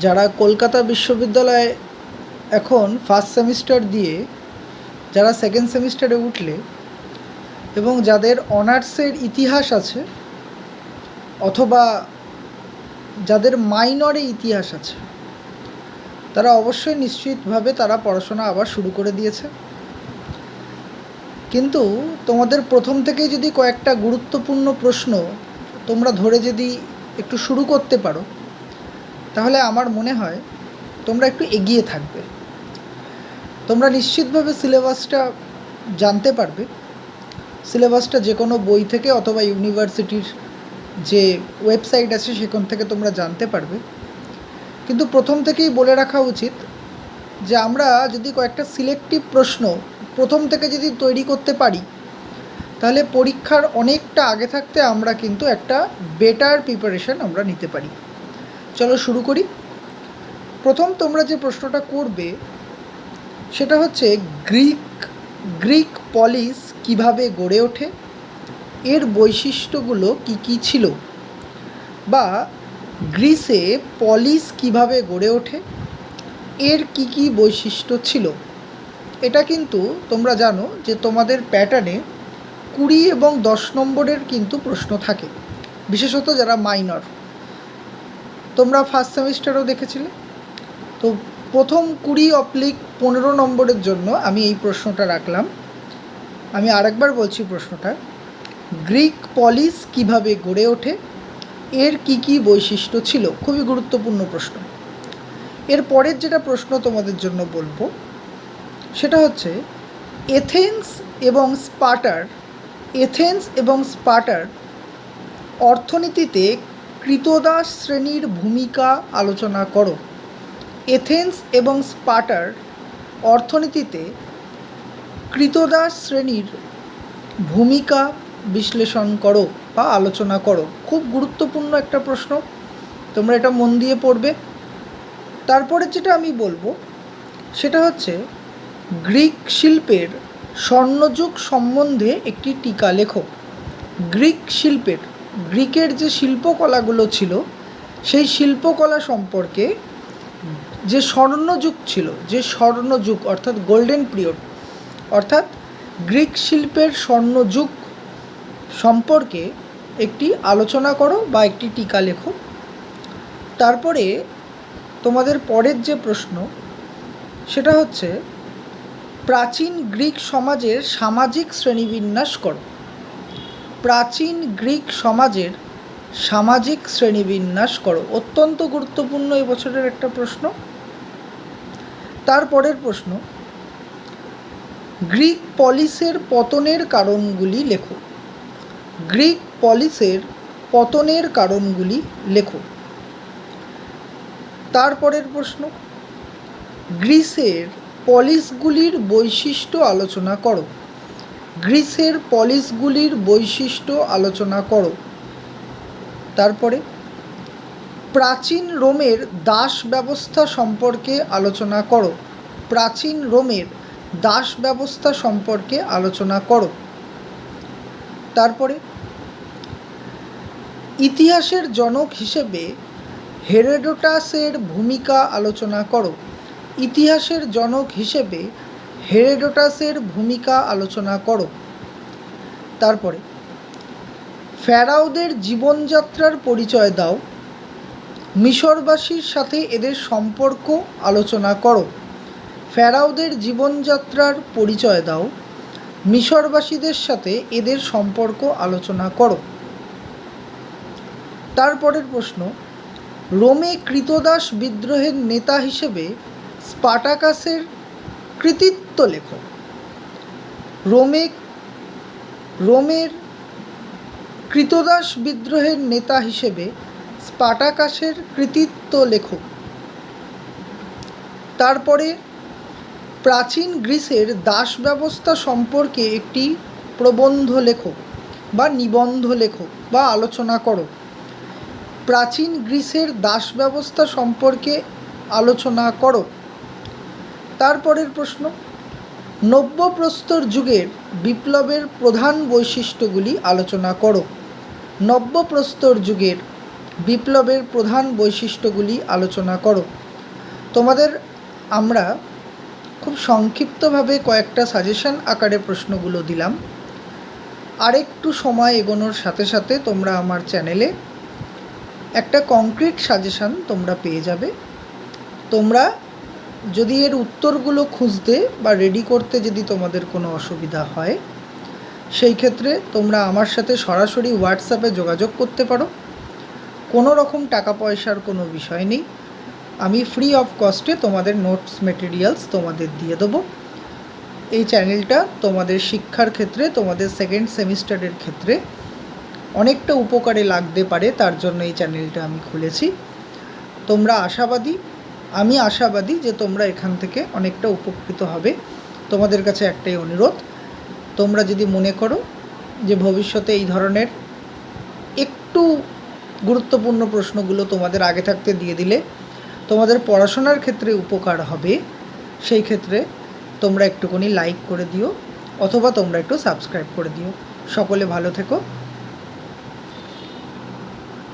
যারা কলকাতা বিশ্ববিদ্যালয়ে এখন ফার্স্ট সেমিস্টার দিয়ে, যারা সেকেন্ড সেমিস্টারে উঠলে এবং যাদের অনার্সের ইতিহাস আছে অথবা যাদের মাইনরে ইতিহাস আছে, তারা অবশ্যই নিশ্চিতভাবে তারা পড়াশোনা আবার শুরু করে দিয়েছে। কিন্তু তোমাদের প্রথম থেকেই যদি কয়েকটা গুরুত্বপূর্ণ প্রশ্ন তোমরা ধরে যদি একটু শুরু করতে পারো তাহলে আমার মনে হয় তোমরা একটু এগিয়ে থাকবে। তোমরা নিশ্চিতভাবে সিলেবাসটা জানতে পারবে। সিলেবাসটা যে কোনো বই থেকে অথবা ইউনিভার্সিটির যে ওয়েবসাইট আছে সেখান থেকে তোমরা জানতে পারবে। কিন্তু প্রথম থেকেই বলে রাখা উচিত যে আমরা যদি কয়েকটা সিলেক্টিভ প্রশ্ন প্রথম থেকে যদি তৈরি করতে পারি, তাহলে পরীক্ষার অনেকটা আগে থাকতে আমরা কিন্তু একটা বেটার প্রিপারেশন আমরা নিতে পারি। চলো শুরু করি। প্রথম তোমরা যে প্রশ্নটা করবে, সেটা হচ্ছে গ্রিক গ্রিক পলিস কীভাবে গড়ে ওঠে, এর বৈশিষ্ট্যগুলো কি কি ছিল, বা গ্রিসে পলিস কীভাবে গড়ে ওঠে, এর কি কি বৈশিষ্ট্য ছিল। এটা কিন্তু তোমরা জানো যে তোমাদের প্যাটার্নে কুড়ি এবং দশ নম্বরের কিন্তু প্রশ্ন থাকে, বিশেষত যারা মাইনর। তোমরা ফার্স্ট সেমিস্টারও দেখেছিলে? তো প্রথম কুড়ি অপ্লিক পনেরো নম্বরের জন্য আমি এই প্রশ্নটা রাখলাম। আমি আরেকবার বলছি প্রশ্নটা। গ্রিক পলিস কীভাবে গড়ে ওঠে? এর কি কি বৈশিষ্ট্য ছিল? খুবই গুরুত্বপূর্ণ প্রশ্ন। এর পরের যেটা প্রশ্ন তোমাদের জন্য বলব, সেটা হচ্ছে এথেন্স এবং স্পার্টার এথেন্স এবং স্পার্টার অর্থনীতিতে কৃতদাস শ্রেণির ভূমিকা আলোচনা করো। এথেন্স এবং স্পার্টার অর্থনীতিতে কৃতদাস শ্রেণির ভূমিকা বিশ্লেষণ করো বা আলোচনা করো। খুব গুরুত্বপূর্ণ একটা প্রশ্ন। তোমরা এটা মন দিয়ে পড়বে। তারপরে যেটা আমি বলব, সেটা হচ্ছে গ্রিক শিল্পের স্বর্ণযুগ সম্বন্ধে একটি টিকা লেখো। গ্রিক শিল্পের গ্রিকের যে শিল্পকলাগুলো ছিল, সেই শিল্পকলা সম্পর্কে যে স্বর্ণযুগ ছিল, যে স্বর্ণযুগ অর্থাৎ গোল্ডেন পিরিয়ড অর্থাৎ গ্রিক শিল্পের স্বর্ণযুগ সম্পর্কে একটি আলোচনা করো বা একটি টিকা লেখো। তারপরে তোমাদের পরের যে প্রশ্ন, সেটা হচ্ছে, প্রাচীন গ্রিক সমাজের সামাজিক শ্রেণীবিন্যাস করো। প্রাচীন গ্রিক সমাজের সামাজিক শ্রেণীবিন্যাস করো। অত্যন্ত গুরুত্বপূর্ণ এই বছরের একটা প্রশ্ন। তারপরের প্রশ্ন, গ্রিক পলিসের পতনের কারণগুলি লেখো। গ্রিক পলিসের পতনের কারণগুলি লেখো। তারপরের প্রশ্ন, গ্রিসের পলিসগুলির বৈশিষ্ট্য আলোচনা করো। গ্রিসের পলিসগুলির বৈশিষ্ট্য আলোচনা করো। তারপরে, প্রাচীন রোমের দাস ব্যবস্থা সম্পর্কে আলোচনা করো। প্রাচীন রোমের দাস ব্যবস্থা সম্পর্কে আলোচনা করো। তারপরে, ইতিহাসের জনক হিসেবে হেরেডোটাসের ভূমিকা আলোচনা করো। ইতিহাসের জনক হিসেবে হেরেডোটাসের ভূমিকা আলোচনা করো। তারপরে ফ্যারাওদের জীবনযাত্রার পরিচয় দাও। মিশরবাসীর সাথে এদের সম্পর্ক আলোচনা করো। ফ্যারাওদের জীবনযাত্রার পরিচয় দাও। মিশরবাসীদের সাথে এদের সম্পর্ক আলোচনা করো। তারপরের প্রশ্ন, রোমে কৃতদাস বিদ্রোহের নেতা হিসেবে স্পাটাকাসের কৃতিত্ব লেখো। রোমে, রোমের কৃতদাস বিদ্রোহের নেতা হিসেবে স্পাটাকাসের কৃতিত্ব লেখো। তারপরে প্রাচীন গ্রিসের দাস ব্যবস্থা সম্পর্কে একটি প্রবন্ধ লেখো বা নিবন্ধ লেখো বা আলোচনা করো। প্রাচীন গ্রিসের দাস ব্যবস্থা সম্পর্কে আলোচনা করো। তারপরের প্রশ্ন, নব্যপ্রস্তর যুগের বিপ্লবের প্রধান বৈশিষ্ট্যগুলি আলোচনা করো। নব্যপ্রস্তর যুগের বিপ্লবের প্রধান বৈশিষ্ট্যগুলি আলোচনা করো। তোমাদের আমরা খুব সংক্ষিপ্তভাবে কয়েকটা সাজেশন আকারে প্রশ্নগুলো দিলাম। আরেকটু সময় এগোনোর সাথে সাথে তোমরা আমার চ্যানেলে একটা কংক্রিট সাজেশান তোমরা পেয়ে যাবে। তোমরা যদি এর উত্তরগুলো খুঁজতে বা রেডি করতে যদি তোমাদের কোনো অসুবিধা হয়, সেই ক্ষেত্রে তোমরা আমার সাথে সরাসরি হোয়াটসঅ্যাপে যোগাযোগ করতে পারো। কোনো রকম টাকা পয়সার কোনো বিষয় নেই। আমি ফ্রি অফ কস্টে তোমাদের নোটস মেটেরিয়ালস তোমাদের দিয়ে দেবো। এই চ্যানেলটা তোমাদের শিক্ষার ক্ষেত্রে, তোমাদের সেকেন্ড সেমিস্টারের ক্ষেত্রে অনেকটা উপকারে লাগতে পারে, তার জন্য এই চ্যানেলটা আমি খুলেছি। তোমরা আশাবাদী আমি আশাবাদী যে তোমরা এখান থেকে অনেকটা উপকৃত হবে। তোমাদের কাছে একটাই অনুরোধ, তোমরা যদি মনে করো যে ভবিষ্যতে এই ধরনের একটু গুরুত্বপূর্ণ প্রশ্নগুলো তোমাদের আগে থাকতে দিয়ে দিলে তোমাদের পড়াশোনার ক্ষেত্রে উপকার হবে, সেই ক্ষেত্রে তোমরা একটুখানি লাইক করে দিও অথবা তোমরা একটু সাবস্ক্রাইব করে দিও। সকলে ভালো থেকো।